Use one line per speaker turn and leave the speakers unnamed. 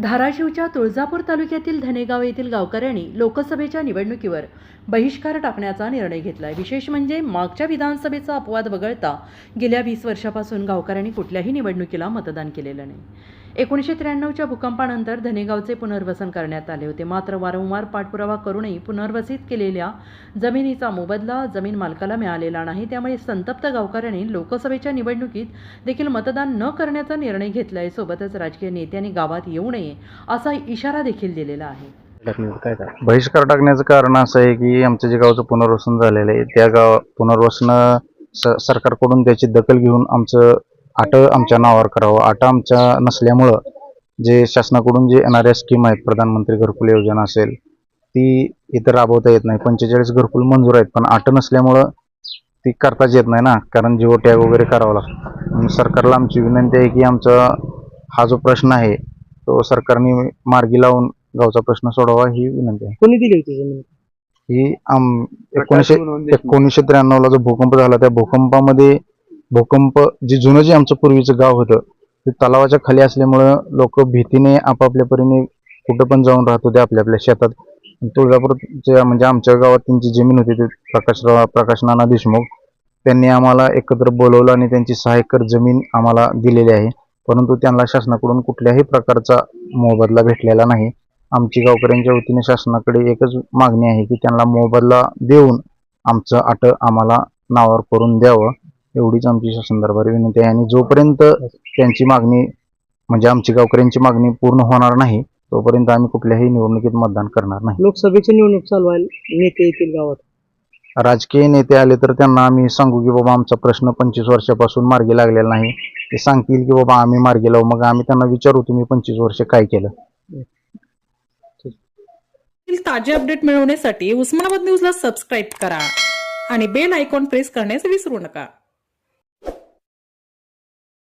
धाराशिवच्या तुळजापूर तालुक्यातील धनेगाव येथील गावकऱ्यांनी लोकसभेच्या निवडणुकीवर बहिष्कार टाकण्याचा निर्णय घेतलाय. विशेष म्हणजे मागच्या विधानसभेचा अपवाद वगळता गेल्या वीस वर्षापासून गावकऱ्यांनी कुठल्याही निवडणुकीला मतदान केलेलं नाही. एकोणीसशे त्र्याण्णवच्या भूकंपानंतर धनेगावचे पुनर्वसन करण्यात आले होते. मात्र वारंवार पाठपुरावा करूनही पुनर्वसित केलेल्या जमिनीचा मोबदला जमीन मालकाला मिळालेला नाही. त्यामुळे संतप्त गावकऱ्यांनी लोकसभेच्या निवडणुकीत देखील मतदान न करण्याचा निर्णय घेतलाय. सोबतच राजकीय नेत्यांनी गावात येऊ नये असा इशारा देखील दिलेला आहे.
बहिष्कार टाकण्याचं कारण असं आहे की आमचं जे गावचं पुनर्वसन झालेलं आहे त्या गाव पुनर्वसन सरकारकडून त्याची दखल घेऊन आमचं आट आमच्या नावावर करावं. आट आमच्या नसल्यामुळं जे शासनाकडून जे येणाऱ्या स्कीम आहेत प्रधानमंत्री घरकुल योजना असेल ती इथं राबवता येत नाही. पंचेचाळीस घरकुल मंजूर आहेत पण आट नसल्यामुळं ती करताच येत नाही ना कारण जिओ टॅग वगैरे करावं लागतं. सरकारला आमची विनंती आहे की आमचा हा जो प्रश्न आहे तो सरकारने मार्गी लावून गावचा प्रश्न सोडावा ही विनंती आहे.
कोणी दिली होती जमीन?
ही आम एकोणीसशे एकोणीसशे त्र्याण्णवला जो भूकंप झाला त्या भूकंपामध्ये भूकंप जे जुनं जे आमचं पूर्वीचं गाव होतं ते तलावाच्या खाली असल्यामुळं लोक भीतीने आपापल्या परीने कुठं पण जाऊन राहत होते आपल्या आपल्या शेतात. तुळजापूरच्या म्हणजे आमच्या गावात त्यांची जमीन होती ते प्रकाशराव प्रकाश नाना देशमुख. त्यांनी आम्हाला एकत्र बोलवलं आणि त्यांची सहा एकर जमीन आम्हाला दिलेली आहे. परंतु त्यांना शासनाकडून कुठल्याही प्रकारचा मोबदला भेटलेला नाही. आमची गावकऱ्यांच्या वतीने शासनाकडे एकच मागणी आहे की त्यांना मोबदला देऊन आमचं आट आम्हाला नावावर करून द्यावं. एवढीच आमची शासन दरबारी विनंती आहे. आणि जोपर्यंत त्यांची मागणी म्हणजे आमची गावकऱ्यांची मागणी पूर्ण होणार नाही तोपर्यंत आम्ही कुठल्याही निवडणुकीत मतदान करणार नाही.
लोकसभेची निवडणूक चालू आहे. नेते येतील गावात.
राजकीय नेते आले तर त्यांना आम्ही सांगू की बाबा आमचा प्रश्न पंचवीस वर्षापासून मार्गी लागलेला नाही. ते सांगतील की बाबा आम्ही मार्गी लावू. मग आम्ही त्यांना विचारू तुम्ही पंचवीस वर्ष काय केलं?
ताजे अपडेट मिळवण्यासाठी उस्मानाबाद न्यूजला सबस्क्राईब करा आणि बेल आयकॉन प्रेस करण्यास विसरू नका.